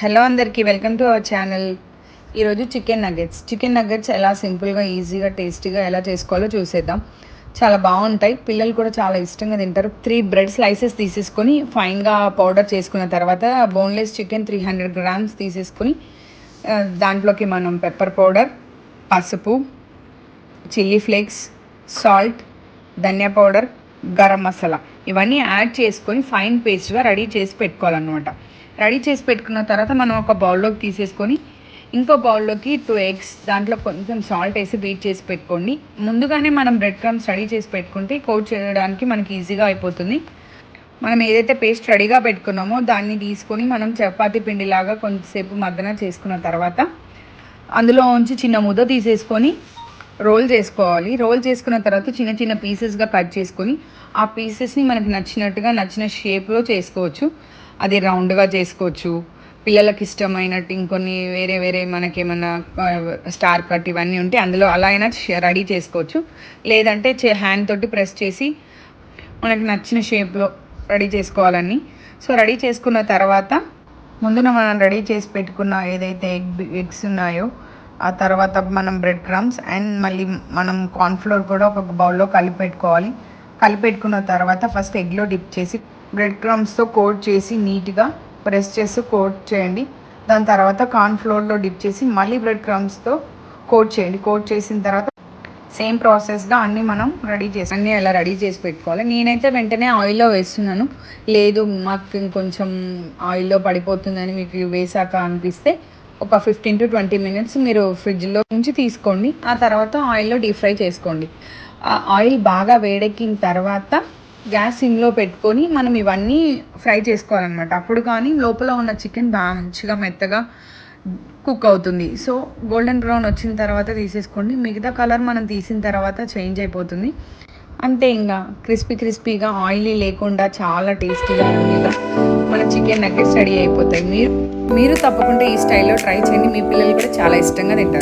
Hello అందరికీ welcome to our channel. ఈరోజు chicken nuggets. Chicken nuggets ఎలా సింపుల్గా ఈజీగా టేస్టీగా ఎలా చేసుకోవాలో చూసేద్దాం. చాలా బాగుంటాయి. పిల్లలు కూడా చాలా ఇష్టంగా తింటారు. త్రీ బ్రెడ్ స్లైసెస్ తీసేసుకొని ఫైన్గా పౌడర్ చేసుకున్న తర్వాత boneless chicken three hundred grams తీసేసుకొని దాంట్లోకి మనం పెప్పర్ పౌడర్ పసుపు చిల్లీ ఫ్లేక్స్ సాల్ట్ ధనియా పౌడర్ గరం మసాలా. ఇవన్నీ యాడ్ చేసుకొని ఫైన్ పేస్ట్గా రెడీ చేసి పెట్టుకోవాలన్నమాట. రెడీ చేసి పెట్టుకున్న తర్వాత మనం ఒక బౌల్లోకి తీసేసుకొని ఇంకో బౌల్లోకి టూ ఎగ్స్ దాంట్లో కొంచెం సాల్ట్ వేసి బీట్ చేసి పెట్టుకోండి. ముందుగానే మనం బ్రెడ్ క్రమ్స్ రెడీ చేసి పెట్టుకుంటే కోట్ చేయడానికి మనకి ఈజీగా అయిపోతుంది. మనం ఏదైతే పేస్ట్ రెడీగా పెట్టుకున్నామో దాన్ని తీసుకొని మనం చపాతీ పిండిలాగా కొంతసేపు మద్దన చేసుకున్న తర్వాత అందులో ఉంచి చిన్న ముద్ద తీసేసుకొని రోల్ చేసుకోవాలి. రోల్ చేసుకున్న తర్వాత చిన్న చిన్న పీసెస్గా కట్ చేసుకొని ఆ పీసెస్ని మనకి నచ్చినట్టుగా నచ్చిన షేప్లో చేసుకోవచ్చు. అది రౌండ్గా చేసుకోవచ్చు. పిల్లలకి ఇష్టమైనట్టు ఇంకొన్ని వేరే వేరే మనకి ఏమన్నా స్టార్ కట్ ఇవన్నీ ఉంటే అందులో అలా అయినా రెడీ చేసుకోవచ్చు. లేదంటే హ్యాండ్ తోటి ప్రెస్ చేసి మనకి నచ్చిన షేప్లో రెడీ చేసుకోవాలని. సో రెడీ చేసుకున్న తర్వాత ముందున మనం రెడీ చేసి పెట్టుకున్న ఏదైతే ఎగ్ ఎగ్స్ ఉన్నాయో ఆ తర్వాత మనం బ్రెడ్ క్రమ్స్ అండ్ మళ్ళీ మనం కార్న్ఫ్లోర్ కూడా ఒక బౌల్లో కలిపి పెట్టుకోవాలి. కలిపి పెట్టుకున్న తర్వాత ఫస్ట్ ఎగ్లో డిప్ చేసి బ్రెడ్ క్రమ్స్తో కోట్ చేసి నీట్గా ప్రెస్ చేస్తూ కోట్ చేయండి. దాని తర్వాత కార్న్ ఫ్లోర్లో డిప్ చేసి మళ్ళీ బ్రెడ్ క్రమ్స్తో కోట్ చేయండి. కోట్ చేసిన తర్వాత సేమ్ ప్రాసెస్గా అన్నీ మనం రెడీ చేసి అన్నీ అలా రెడీ చేసి పెట్టుకోవాలి. నేనైతే వెంటనే ఆయిల్లో వేస్తున్నాను. లేదు మాకు ఇంకొంచెం ఆయిల్లో పడిపోతుందని మీకు వేసాక అనిపిస్తే ఒక ఫిఫ్టీన్ టు ట్వంటీ మినిట్స్ మీరు ఫ్రిడ్జ్లో నుంచి తీసుకోండి. ఆ తర్వాత ఆయిల్లో డీప్ ఫ్రై చేసుకోండి. ఆ ఆయిల్ బాగా వేడెక్కిన తర్వాత గ్యాస్ సిమ్లో పెట్టుకొని మనం ఇవన్నీ ఫ్రై చేసుకోవాలన్నమాట. అప్పుడు కానీ లోపల ఉన్న చికెన్ బాగా మంచిగా మెత్తగా కుక్ అవుతుంది. సో గోల్డెన్ బ్రౌన్ వచ్చిన తర్వాత తీసేసుకోండి. మిగతా కలర్ మనం తీసిన తర్వాత చేంజ్ అయిపోతుంది. అంతే ఇంకా. క్రిస్పీ క్రిస్పీగా ఆయిలీ లేకుండా చాలా టేస్టీగా యమ్మీగా మన చికెన్ నగ్గెట్స్ రెడీ అయిపోతాయి. మీరు మీరు తప్పకుండా ఈ స్టైల్లో ట్రై చేయండి. మీ పిల్లలు కూడా చాలా ఇష్టంగా తింటారు.